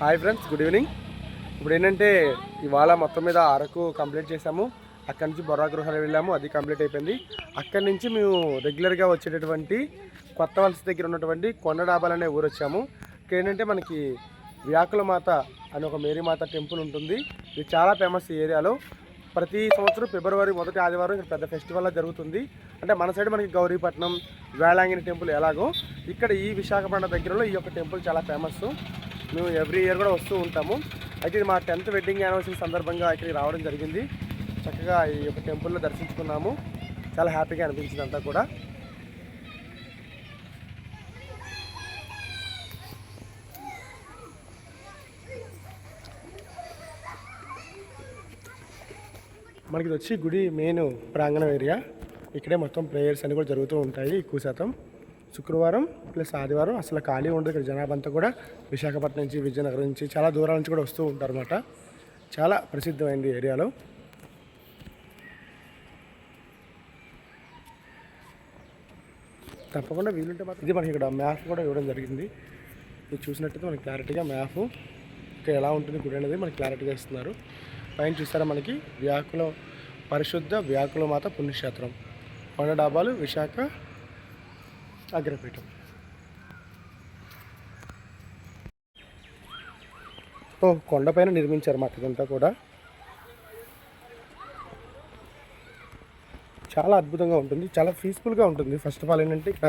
Hi friends good evening. ఇప్పుడు ఏంటంటే ఇవాళ మొత్తం మీద అరకు కంప్లీట్ చేసాము అక్కడి నుంచి బొర్రా గృహాలు వెళ్ళాము అది కంప్లీట్ అయిపోయింది. అక్కడి నుంచి మేము రెగ్యులర్గా వచ్చేటటువంటి కొత్త వలస దగ్గర ఉన్నటువంటి కొండ డాబాలు అనే ఊరు వచ్చాము. ఇక్కడ ఏంటంటే మనకి వ్యాకులమాత అని ఒక మేరీమాత టెంపుల్ ఉంటుంది. ఇది చాలా ఫేమస్ ఈ ఏరియాలో. ప్రతి సంవత్సరం ఫిబ్రవరి మొదటి ఆదివారం ఇక్కడ పెద్ద ఫెస్టివల్లా జరుగుతుంది. అంటే మన సైడ్ మనకి గౌరీపట్నం వేళాంగిని టెంపుల్ ఎలాగో. ఇక్కడ ఈ విశాఖపట్నం దగ్గరలో ఈ యొక్క టెంపుల్ చాలా ఫేమస్. మేము ఎవ్రీ ఇయర్ కూడా వస్తూ ఉంటాము. అయితే ఇది మా టెన్త్ వెడ్డింగ్ యానివర్సరీ సందర్భంగా ఇక్కడికి రావడం జరిగింది. చక్కగా ఈ యొక్క టెంపుల్లో దర్శించుకున్నాము. చాలా హ్యాపీగా అనిపించింది అంతా కూడా. మనకి ఇది వచ్చి గుడి మెయిన్ ప్రాంగణం ఏరియా. ఇక్కడే మొత్తం ప్రేయర్స్ అన్ని కూడా జరుగుతూ ఉంటాయి ఎక్కువ శాతం శుక్రవారం ప్లస్ ఆదివారం అసలు ఖాళీ ఉండదు ఇక్కడ జనాభా అంతా కూడా. విశాఖపట్నం నుంచి విజయనగరం నుంచి చాలా దూరాల నుంచి కూడా వస్తూ ఉంటారు అనమాట చాలా ప్రసిద్ధమైంది ఏరియాలో. తప్పకుండా వీలుంటే మాత్రం ఇది మనకి ఇక్కడ మ్యాప్ కూడా ఇవ్వడం జరిగింది. ఇది చూసినట్టయితే మనకి క్లారిటీగా మ్యాప్. ఇక్కడ ఎలా ఉంటుంది గుడి అనేది మనకి క్లారిటీగా ఇస్తున్నారు. పైన చూస్తారా మనకి వ్యాకుల పరిశుద్ధ వ్యాకుల మాత పుణ్యక్షేత్రం కొండ డాబాలు విశాఖ అగ్రపీఠం. ఓ కొండపైన నిర్మించారు మాకు ఇదంతా కూడా. చాలా అద్భుతంగా ఉంటుంది చాలా పీస్ఫుల్గా ఉంటుంది. ఫస్ట్ ఆఫ్ ఆల్ ఏంటంటే ఇక్కడ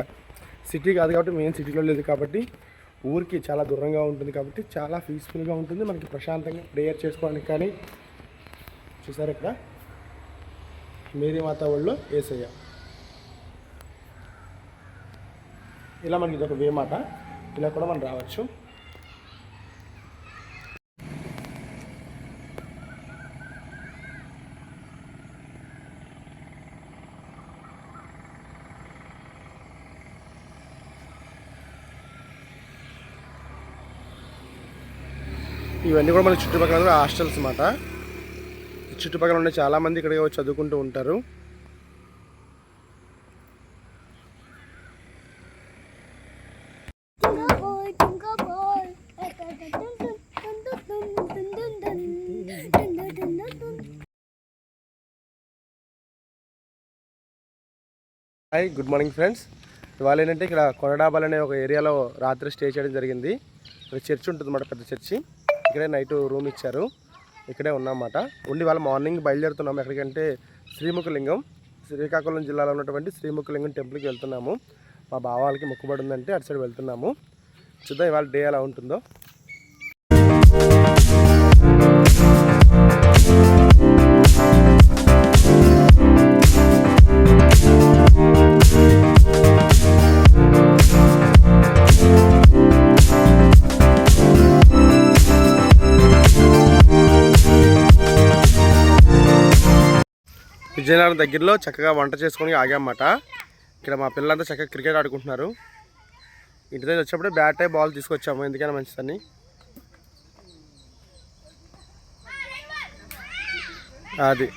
సిటీ కాదు కాబట్టి మెయిన్ సిటీలో లేదు కాబట్టి ఊరికి చాలా దూరంగా ఉంటుంది కాబట్టి చాలా పీస్ఫుల్గా ఉంటుంది. మనకి ప్రశాంతంగా ప్రేయర్ చేసుకోవడానికి కానీ చూసారు ఇక్కడ? మేరీ మాత వాళ్ళు ఏసయ్య. ఇలా మనకి ఇదొక వే మాట. ఇలా కూడా మనం రావచ్చు. ఇవన్నీ కూడా మన చుట్టుపక్కల హాస్టల్స్ అన్నమాట చుట్టుపక్కల ఉండే చాలామంది ఇక్కడికి వచ్చి చదువుకుంటూ ఉంటారు. హాయ్ గుడ్ మార్నింగ్ ఫ్రెండ్స్ ఇవాళ ఏంటంటే ఇక్కడ కొనడాబాల్ అనే ఒక ఏరియాలో రాత్రి స్టే చేయడం జరిగింది. ఇక్కడ చర్చ్ ఉంటుంది అన్నమాట పెద్ద చర్చి. ఇక్కడే నైట్ రూమ్ ఇచ్చారు. ఇక్కడే ఉన్నామన్నమాట. ఉండి వాళ్ళ మార్నింగ్ బయలుదేరుతున్నాము ఎక్కడికంటే శ్రీముఖలింగం శ్రీకాకుళం జిల్లాలో ఉన్నటువంటి శ్రీముఖలింగం టెంపుల్కి వెళ్తున్నాము. మా బావాలకి మొక్కుబడి ఉందంటే అటు సైడ్ వెళ్తున్నాము. చూద్దాం ఇవాళ డే ఎలా ఉంటుందో. విజయనగరం దగ్గరలో చక్కగా వంట చేసుకొని ఆగామన్నమాట. ఇక్కడ మా పిల్లలంతా చక్కగా క్రికెట్ ఆడుకుంటున్నారు. ఇంటి దగ్గర వచ్చినప్పుడు బ్యాటే బాల్ తీసుకొచ్చాము ఎందుకైనా మంచిదని. అది.